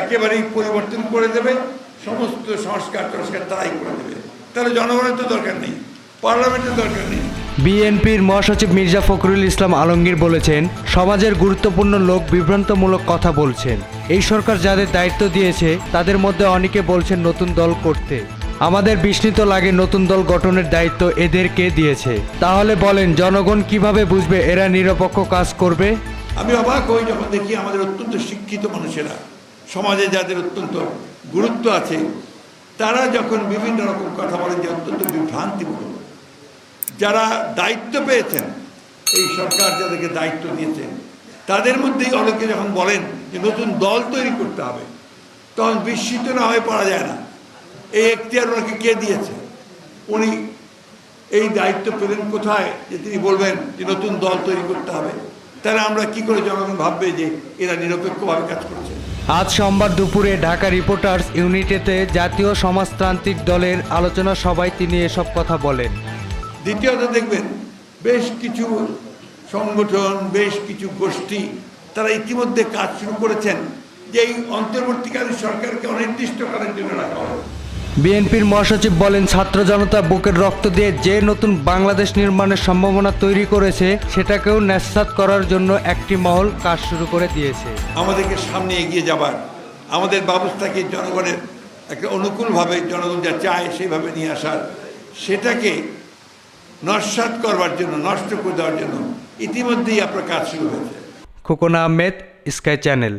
একেবারেই পরিবর্তন করে দেবে সমস্ত সংস্কার টংস্কার তারাই করে দেবে। তাহলে জনগণের তো দরকার নেই পার্লামেন্টের দরকার নেই। বিএনপির মহাসচিব মির্জা ফখরুল ইসলাম আলমগীর বলেছেন সমাজের গুরুত্বপূর্ণ লোক বিভ্রান্তমূলক কথা বলছেন। এই সরকার যাদের দায়িত্ব দিয়েছে তাদের মধ্যে অনেকে বলছেন নতুন দল করতে। আমাদের বিস্মিত লাগে নতুন দল গঠনের দায়িত্ব এদেরকে দিয়েছে। তাহলে বলেন জনগণ কীভাবে বুঝবে এরা নিরপেক্ষ কাজ করবে? আমি অবাক হই যখন দেখি আমাদের অত্যন্ত শিক্ষিত মানুষেরা সমাজে যাদের অত্যন্ত গুরুত্ব আছে, তারা যখন বিভিন্ন রকম কথা বলেন যে অত্যন্ত বিভ্রান্তিমূলক যারা দায়িত্ব পেয়েছেন, এই সরকার যাদেরকে দায়িত্ব দিয়েছেন তাদের মধ্যেই অনেকে যখন বলেন যে নতুন দল তৈরি করতে হবে, তখন বিস্মিত না হয়ে পড়া যায় না। এই এখতিয়ার ওনাকে কে দিয়েছে? উনি এই দায়িত্ব পেলেন কোথায়? যে তিনি বলবেন যে নতুন দল তৈরি করতে হবে। তাহলে আমরা কি করে জনগণ ভাববে যে এরা নিরপেক্ষভাবে কাজ করছে? আজ সোমবার দুপুরে ঢাকা রিপোর্টার্স ইউনিটেতে জাতীয় সমাজতান্ত্রিক দলের আলোচনা সভায় তিনি এসব কথা বলেন। দ্বিতীয়ত দেখবেন, বেশ কিছু সংগঠন, বেশ কিছু গোষ্ঠী, তারা ইতিমধ্যে কাজ শুরু করেছেন যে এই অন্তর্বর্তীকালীন সরকারকে অনির্দিষ্টকালের জন্য রাখা হবে বিএনপির মহাসচিব বলেন ছাত্র জনতা বুকের রক্ত দিয়ে যে নতুন বাংলাদেশ নির্মাণের সম্ভাবনা তৈরি করেছে সেটাকেও ন্যাসাত করার জন্য একটি মহল কাজ শুরু করে দিয়েছে। আমাদেরকে সামনে এগিয়ে যাবার আমাদের ব্যবস্থাকে জনগণের একটা অনুকূলভাবে জনগণ যা চায় সেইভাবে নিয়ে আসার সেটাকে নস্বাত করবার জন্য নষ্ট করে দেওয়ার জন্য ইতিমধ্যেই আপনার কাজ শুরু হয়েছে। Khokna Ahmed sky channel.